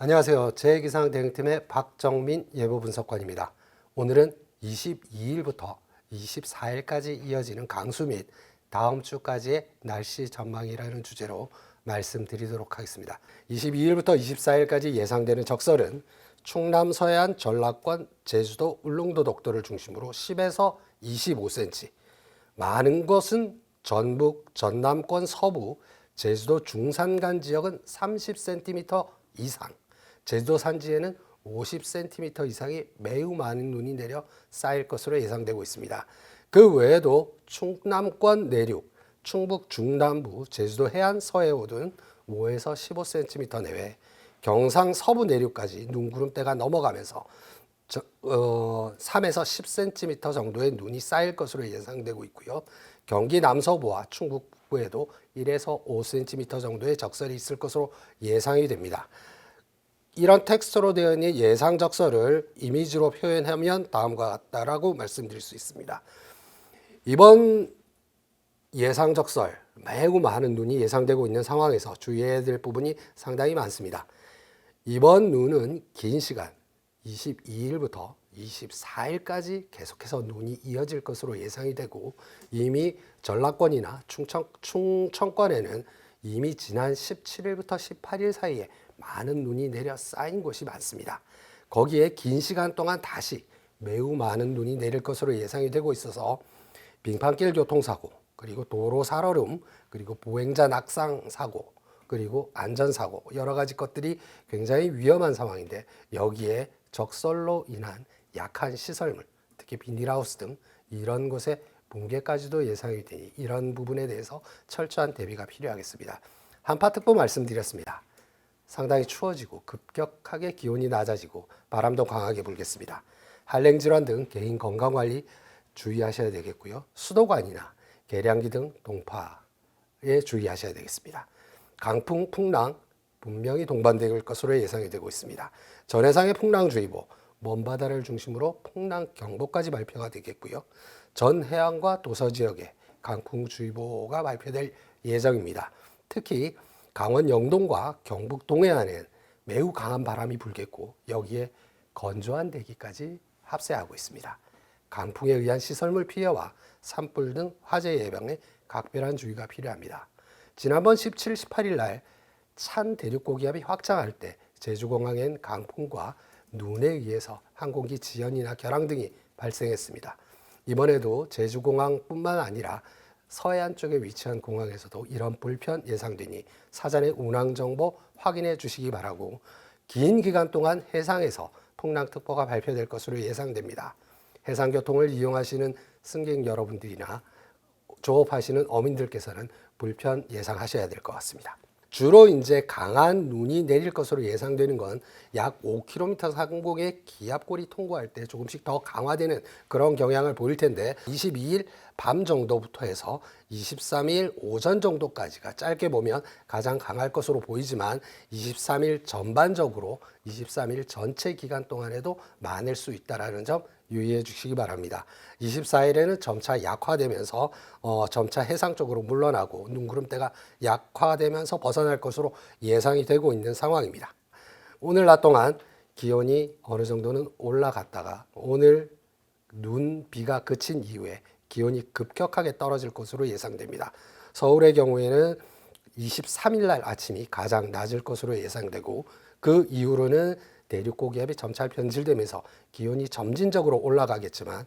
안녕하세요. 제기상 대응팀의 박정민 예보 분석관입니다. 오늘은 22일부터 24일까지 이어지는 강수 및 다음 주까지의 날씨 전망이라는 주제로 말씀드리도록 하겠습니다. 22일부터 24일까지 예상되는 적설은 충남 서해안 전라권 제주도 울릉도 독도를 중심으로 10에서 25cm 많은 것은 전북 전남권 서부 제주도 중산간 지역은 30cm 이상 제주도 산지에는 50cm 이상이 매우 많은 눈이 내려 쌓일 것으로 예상되고 있습니다. 그 외에도 충남권 내륙, 충북 중남부, 제주도 해안 서해오든 5에서 15cm 내외, 경상 서부 내륙까지 눈구름대가 넘어가면서 저, 어, 3에서 10cm 정도의 눈이 쌓일 것으로 예상되고 있고요. 경기 남서부와 충북 북부에도 1에서 5cm 정도의 적설이 있을 것으로 예상이 됩니다. 이런 텍스트로 되어 있는 예상 적설을 이미지로 표현하면 다음과 같다라고 말씀드릴 수 있습니다. 이번 예상 적설 매우 많은 눈이 예상되고 있는 상황에서 주의해야 될 부분이 상당히 많습니다. 이번 눈은 긴 시간 22일부터 24일까지 계속해서 눈이 이어질 것으로 예상이 되고 이미 전라권이나 충청, 충청권에는 이미 지난 17일부터 18일 사이에 많은 눈이 내려 쌓인 곳이 많습니다. 거기에 긴 시간 동안 다시 매우 많은 눈이 내릴 것으로 예상이 되고 있어서 빙판길 교통사고 그리고 도로 살얼음 그리고 보행자 낙상 사고 그리고 안전사고 여러 가지 것들이 굉장히 위험한 상황인데 여기에 적설로 인한 약한 시설물 특히 비닐하우스 등 이런 곳의 붕괴까지도 예상이 되니 이런 부분에 대해서 철저한 대비가 필요하겠습니다. 한파특보 말씀드렸습니다. 상당히 추워지고 급격하게 기온이 낮아지고 바람도 강하게 불겠습니다. 한랭 질환 등 개인 건강 관리 주의하셔야 되겠고요. 수도관이나 계량기 등 동파에 주의하셔야 되겠습니다. 강풍, 풍랑 분명히 동반될 것으로 예상이 되고 있습니다. 전해상의 풍랑주의보, 먼바다를 중심으로 풍랑 경보까지 발표가 되겠고요. 전 해안과 도서 지역에 강풍주의보가 발표될 예정입니다. 특히 강원 영동과 경북 동해안엔 매우 강한 바람이 불겠고 여기에 건조한 대기까지 합세하고 있습니다. 강풍에 의한 시설물 피해와 산불 등 화재 예방에 각별한 주의가 필요합니다. 지난번 17, 18일 날 찬 대륙 고기압이 확장할 때 제주공항엔 강풍과 눈에 의해서 항공기 지연이나 결항 등이 발생했습니다. 이번에도 제주공항뿐만 아니라 서해안 쪽에 위치한 공항에서도 이런 불편 예상되니 사전에 운항 정보 확인해 주시기 바라고 긴 기간 동안 해상에서 풍랑특보가 발표될 것으로 예상됩니다. 해상교통을 이용하시는 승객 여러분들이나 조업하시는 어민들께서는 불편 예상하셔야 될 것 같습니다. 주로 이제 강한 눈이 내릴 것으로 예상되는 건 약 5km 상공의 기압골이 통과할 때 조금씩 더 강화되는 그런 경향을 보일 텐데 22일 밤 정도부터 해서 23일 오전 정도까지가 짧게 보면 가장 강할 것으로 보이지만 23일 전반적으로 23일 전체 기간 동안에도 많을 수 있다라는 점 유의해 주시기 바랍니다. 24일에는 점차 약화되면서 어, 점차 해상 쪽으로 물러나고 눈구름대가 약화되면서 벗어날 것으로 예상이 되고 있는 상황입니다. 오늘 낮 동안 기온이 어느 정도는 올라갔다가 오늘 눈 비가 그친 이후에 기온이 급격하게 떨어질 것으로 예상됩니다. 서울의 경우에는 23일 날 아침이 가장 낮을 것으로 예상되고 그 이후로는 대륙 고기압이 점차 변질되면서 기온이 점진적으로 올라가겠지만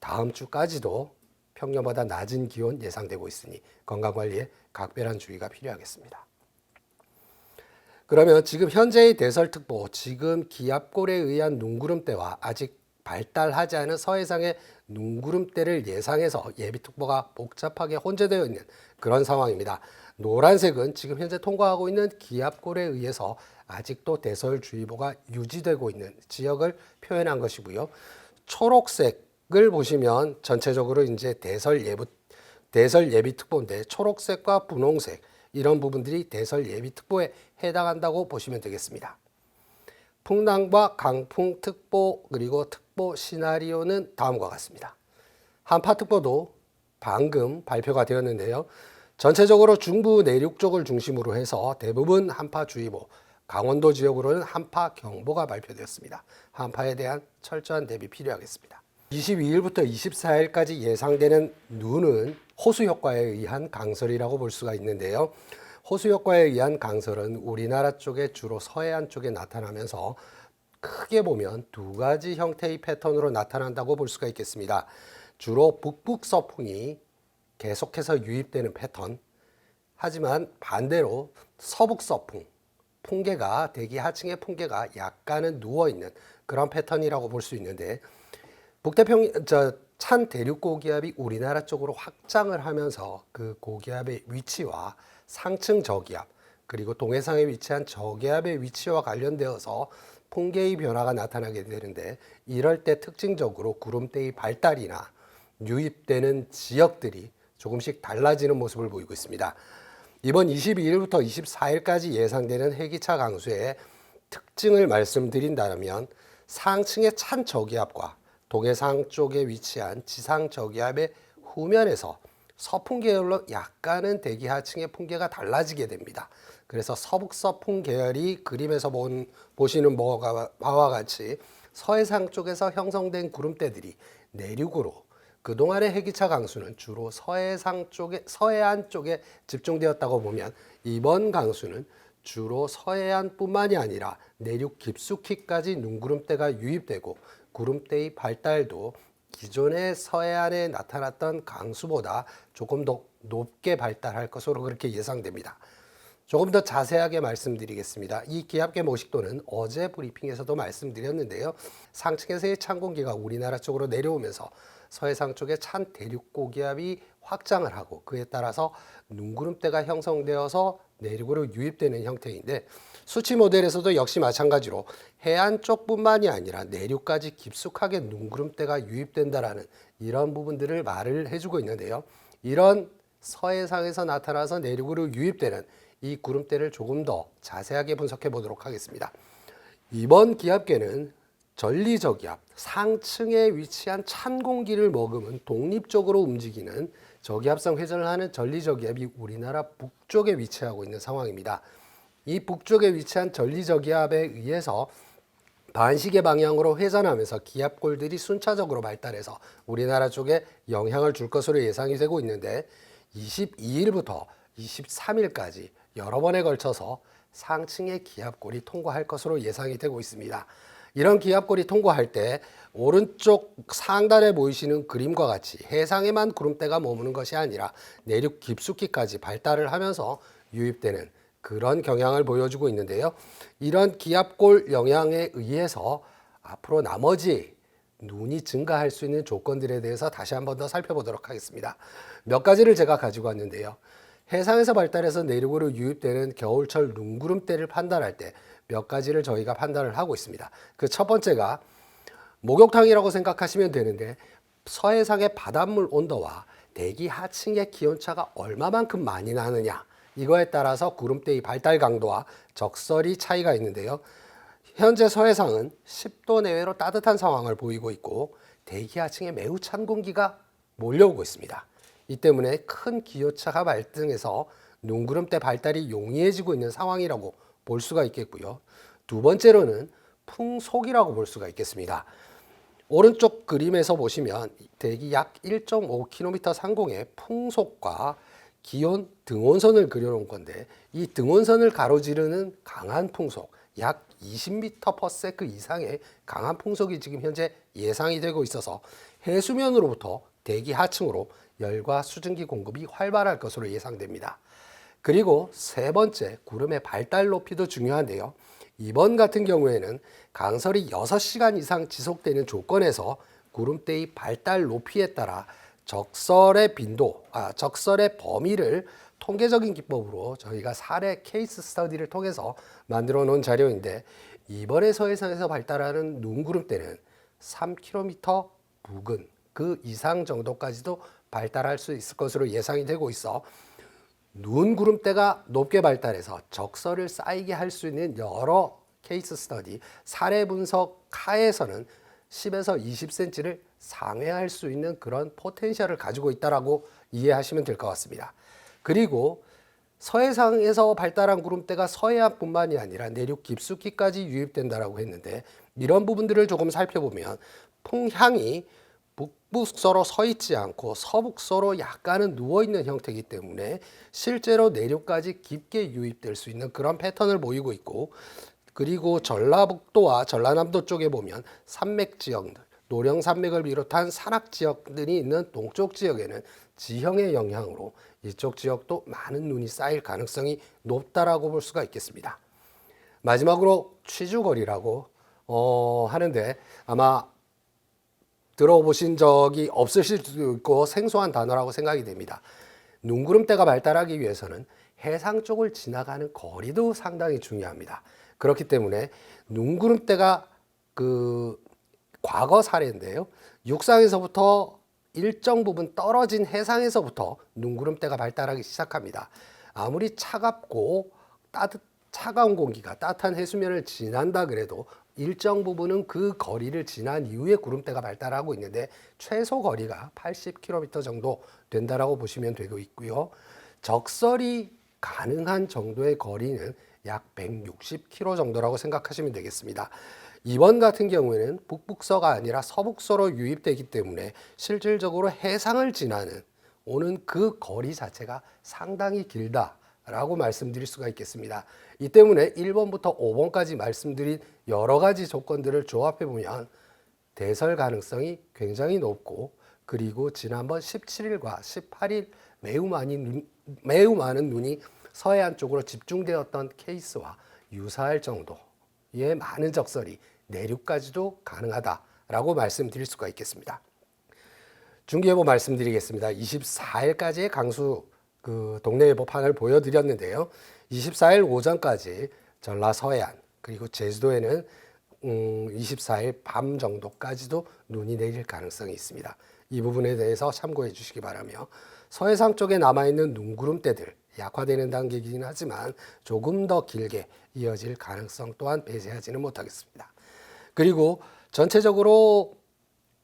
다음 주까지도 평년보다 낮은 기온 예상되고 있으니 건강 관리에 각별한 주의가 필요하겠습니다. 그러면 지금 현재의 대설특보, 지금 기압골에 의한 눈구름대와 아직 발달하지 않은 서해상의 눈구름대를 예상해서 예비특보가 복잡하게 혼재되어 있는 그런 상황입니다. 노란색은 지금 현재 통과하고 있는 기압골에 의해서 아직도 대설주의보가 유지되고 있는 지역을 표현한 것이고요. 초록색을 보시면 전체적으로 이제 대설 예부 대설 예비 특보인데 초록색과 분홍색 이런 부분들이 대설 예비 특보에 해당한다고 보시면 되겠습니다. 풍랑과 강풍 특보 그리고 특보 시나리오는 다음과 같습니다. 한파 특보도 방금 발표가 되었는데요. 전체적으로 중부 내륙 쪽을 중심으로 해서 대부분 한파주의보, 강원도 지역으로는 한파 경보가 발표되었습니다. 한파에 대한 철저한 대비 필요하겠습니다. 22일부터 24일까지 예상되는 눈은 호수 효과에 의한 강설이라고 볼 수가 있는데요. 호수 효과에 의한 강설은 우리나라 쪽에 주로 서해안 쪽에 나타나면서 크게 보면 두 가지 형태의 패턴으로 나타난다고 볼 수가 있겠습니다. 주로 북북 서풍이 계속해서 유입되는 패턴. 하지만 반대로 서북 서풍, 풍계가 대기 하층의 풍계가 약간은 누워 있는 그런 패턴이라고 볼 수 있는데 북태평 저찬 대륙 고기압이 우리나라 쪽으로 확장을 하면서 그 고기압의 위치와 상층 저기압 그리고 동해상에 위치한 저기압의 위치와 관련되어서 풍계의 변화가 나타나게 되는데 이럴 때 특징적으로 구름대의 발달이나 유입되는 지역들이 조금씩 달라지는 모습을 보이고 있습니다. 이번 22일부터 24일까지 예상되는 해기차 강수의 특징을 말씀드린다면 상층의 찬 저기압과 동해상 쪽에 위치한 지상 저기압의 후면에서 서풍 계열로 약간은 대기 하층의 풍계가 달라지게 됩니다. 그래서 서북 서풍 계열이 그림에서 본, 보시는 바와 같이 서해상 쪽에서 형성된 구름대들이 내륙으로 그동안의 해기차 강수는 주로 서해상 쪽에 서해안 쪽에 집중되었다고 보면 이번 강수는 주로 서해안뿐만이 아니라 내륙 깊숙이까지 눈구름대가 유입되고 구름대의 발달도 기존의 서해안에 나타났던 강수보다 조금 더 높게 발달할 것으로 그렇게 예상됩니다. 조금 더 자세하게 말씀드리겠습니다. 이 기압계 모식도는 어제 브리핑에서도 말씀드렸는데요. 상층에서의 찬 공기가 우리나라 쪽으로 내려오면서 서해상 쪽에 찬 대륙 고기압이 확장을 하고 그에 따라서 눈구름대가 형성되어서 내륙으로 유입되는 형태인데 수치 모델에서도 역시 마찬가지로 해안 쪽뿐만이 아니라 내륙까지 깊숙하게 눈구름대가 유입된다라는 이런 부분들을 말을 해주고 있는데요. 이런 서해상에서 나타나서 내륙으로 유입되는 이 구름대를 조금 더 자세하게 분석해 보도록 하겠습니다. 이번 기압계는 전리저기압, 상층에 위치한 찬 공기를 머금은 독립적으로 움직이는 저기압성 회전을 하는 전리저기압이 우리나라 북쪽에 위치하고 있는 상황입니다. 이 북쪽에 위치한 전리저기압에 의해서 반시계 방향으로 회전하면서 기압골들이 순차적으로 발달해서 우리나라 쪽에 영향을 줄 것으로 예상이 되고 있는데 22일부터 23일까지 여러 번에 걸쳐서 상층의 기압골이 통과할 것으로 예상이 되고 있습니다. 이런 기압골이 통과할 때 오른쪽 상단에 보이시는 그림과 같이 해상에만 구름대가 머무는 것이 아니라 내륙 깊숙이까지 발달을 하면서 유입되는 그런 경향을 보여주고 있는데요. 이런 기압골 영향에 의해서 앞으로 나머지 눈이 증가할 수 있는 조건들에 대해서 다시 한 번 더 살펴보도록 하겠습니다. 몇 가지를 제가 가지고 왔는데요. 해상에서 발달해서 내륙으로 유입되는 겨울철 눈구름대를 판단할 때 몇 가지를 저희가 판단을 하고 있습니다. 그 첫 번째가 목욕탕이라고 생각하시면 되는데 서해상의 바닷물 온도와 대기 하층의 기온차가 얼마만큼 많이 나느냐 이거에 따라서 구름대의 발달 강도와 적설이 차이가 있는데요. 현재 서해상은 10도 내외로 따뜻한 상황을 보이고 있고 대기 하층에 매우 찬 공기가 몰려오고 있습니다. 이 때문에 큰 기온차가 발등해서 눈구름대 발달이 용이해지고 있는 상황이라고 볼 수가 있겠고요. 두 번째로는 풍속이라고 볼 수가 있겠습니다. 오른쪽 그림에서 보시면 대기 약 1.5km 상공의 풍속과 기온 등온선을 그려놓은 건데 이 등온선을 가로지르는 강한 풍속 약 20m/s 이상의 강한 풍속이 지금 현재 예상이 되고 있어서 해수면으로부터 대기 하층으로 열과 수증기 공급이 활발할 것으로 예상됩니다. 그리고 세 번째 구름의 발달 높이도 중요한데요. 이번 같은 경우에는 강설이 6시간 이상 지속되는 조건에서 구름대의 발달 높이에 따라 적설의 빈도, 아, 적설의 범위를 통계적인 기법으로 저희가 사례 케이스 스터디를 통해서 만들어 놓은 자료인데 이번에 서해상에서 발달하는 눈구름대는 3km 부근 그 이상 정도까지도 발달할 수 있을 것으로 예상이 되고 있어 눈 구름대가 높게 발달해서 적설을 쌓이게 할 수 있는 여러 케이스 스터디 사례 분석 하에서는 10에서 20cm를 상회할 수 있는 그런 포텐셜을 가지고 있다라고 이해하시면 될 것 같습니다. 그리고 서해상에서 발달한 구름대가 서해안뿐만이 아니라 내륙 깊숙이까지 유입된다라고 했는데 이런 부분들을 조금 살펴보면 풍향이 북북서로 서 있지 않고 서북서로 약간은 누워 있는 형태이기 때문에 실제로 내륙까지 깊게 유입될 수 있는 그런 패턴을 보이고 있고 그리고 전라북도와 전라남도 쪽에 보면 산맥 지역들 노령 산맥을 비롯한 산악 지역들이 있는 동쪽 지역에는 지형의 영향으로 이쪽 지역도 많은 눈이 쌓일 가능성이 높다라고 볼 수가 있겠습니다. 마지막으로 취주거리라고 어, 하는데 아마 들어보신 적이 없으실 수도 있고 생소한 단어라고 생각이 됩니다. 눈구름대가 발달하기 위해서는 해상 쪽을 지나가는 거리도 상당히 중요합니다. 그렇기 때문에 눈구름대가 그 과거 사례인데요. 육상에서부터 일정 부분 떨어진 해상에서부터 눈구름대가 발달하기 시작합니다. 아무리 차갑고 따뜻 차가운 공기가 따뜻한 해수면을 지난다 그래도 일정 부분은 그 거리를 지난 이후에 구름대가 발달하고 있는데 최소 거리가 80km 정도 된다라고 보시면 되고 있고요. 적설이 가능한 정도의 거리는 약 160km 정도라고 생각하시면 되겠습니다. 이번 같은 경우에는 북북서가 아니라 서북서로 유입되기 때문에 실질적으로 해상을 지나는 오는 그 거리 자체가 상당히 길다 라고 말씀드릴 수가 있겠습니다. 이 때문에 1번부터 5번까지 말씀드린 여러 가지 조건들을 조합해 보면 대설 가능성이 굉장히 높고 그리고 지난번 17일과 18일 매우 많이 눈, 매우 많은 눈이 서해안 쪽으로 집중되었던 케이스와 유사할 정도의 많은 적설이 내륙까지도 가능하다라고 말씀드릴 수가 있겠습니다. 중기예보 말씀드리겠습니다. 24일까지의 강수 그 동네 예보판을 보여드렸는데요. 24일 오전까지 전라 서해안 그리고 제주도에는 음, 24일 밤 정도까지도 눈이 내릴 가능성이 있습니다. 이 부분에 대해서 참고해 주시기 바라며 서해상 쪽에 남아있는 눈구름대들 약화되는 단계이긴 하지만 조금 더 길게 이어질 가능성 또한 배제하지는 못하겠습니다. 그리고 전체적으로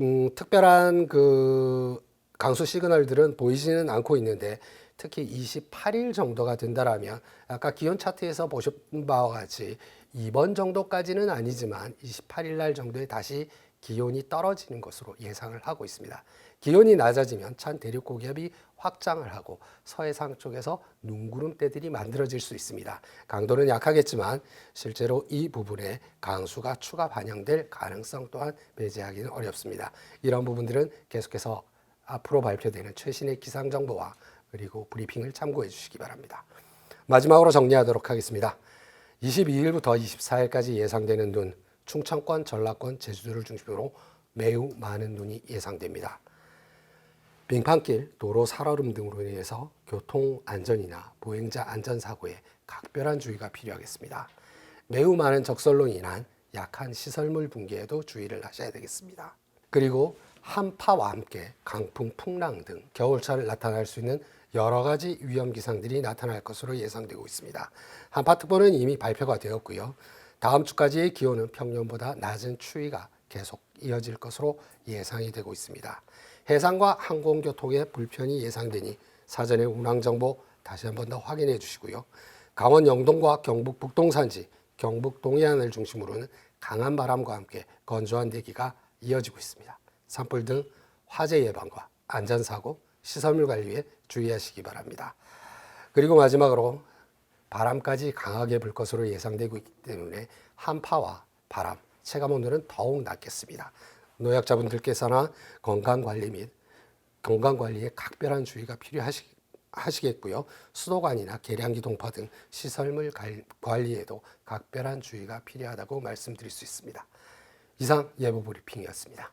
음, 특별한 그 강수 시그널들은 보이지는 않고 있는데 특히 28일 정도가 된다라면 아까 기온 차트에서 보신 바와 같이 이번 정도까지는 아니지만 28일 날 정도에 다시 기온이 떨어지는 것으로 예상을 하고 있습니다. 기온이 낮아지면 찬 대륙 고기압이 확장을 하고 서해상 쪽에서 눈구름대들이 만들어질 수 있습니다. 강도는 약하겠지만 실제로 이 부분에 강수가 추가 반영될 가능성 또한 배제하기는 어렵습니다. 이런 부분들은 계속해서 앞으로 발표되는 최신의 기상 정보와 그리고 브리핑을 참고해 주시기 바랍니다. 마지막으로 정리하도록 하겠습니다. 22일부터 24일까지 예상되는 눈, 충청권, 전라권, 제주도를 중심으로 매우 많은 눈이 예상됩니다. 빙판길, 도로 살얼음 등으로 인해서 교통 안전이나 보행자 안전 사고에 각별한 주의가 필요하겠습니다. 매우 많은 적설로 인한 약한 시설물 붕괴에도 주의를 하셔야 되겠습니다. 그리고 한파와 함께 강풍, 풍랑 등 겨울철 나타날 수 있는 여러 가지 위험 기상들이 나타날 것으로 예상되고 있습니다. 한파특보는 이미 발표가 되었고요. 다음 주까지의 기온은 평년보다 낮은 추위가 계속 이어질 것으로 예상이 되고 있습니다. 해상과 항공교통에 불편이 예상되니 사전에 운항 정보 다시 한 번 더 확인해 주시고요. 강원 영동과 경북 북동 산지, 경북 동해안을 중심으로는 강한 바람과 함께 건조한 대기가 이어지고 있습니다. 산불 등 화재 예방과 안전사고, 시설물 관리에 주의하시기 바랍니다. 그리고 마지막으로 바람까지 강하게 불 것으로 예상되고 있기 때문에 한파와 바람, 체감 온도는 더욱 낮겠습니다. 노약자분들께서는 건강 관리 및 건강 관리에 각별한 주의가 필요하시겠고요. 수도관이나 계량기 동파 등 시설물 관리에도 각별한 주의가 필요하다고 말씀드릴 수 있습니다. 이상 예보 브리핑이었습니다.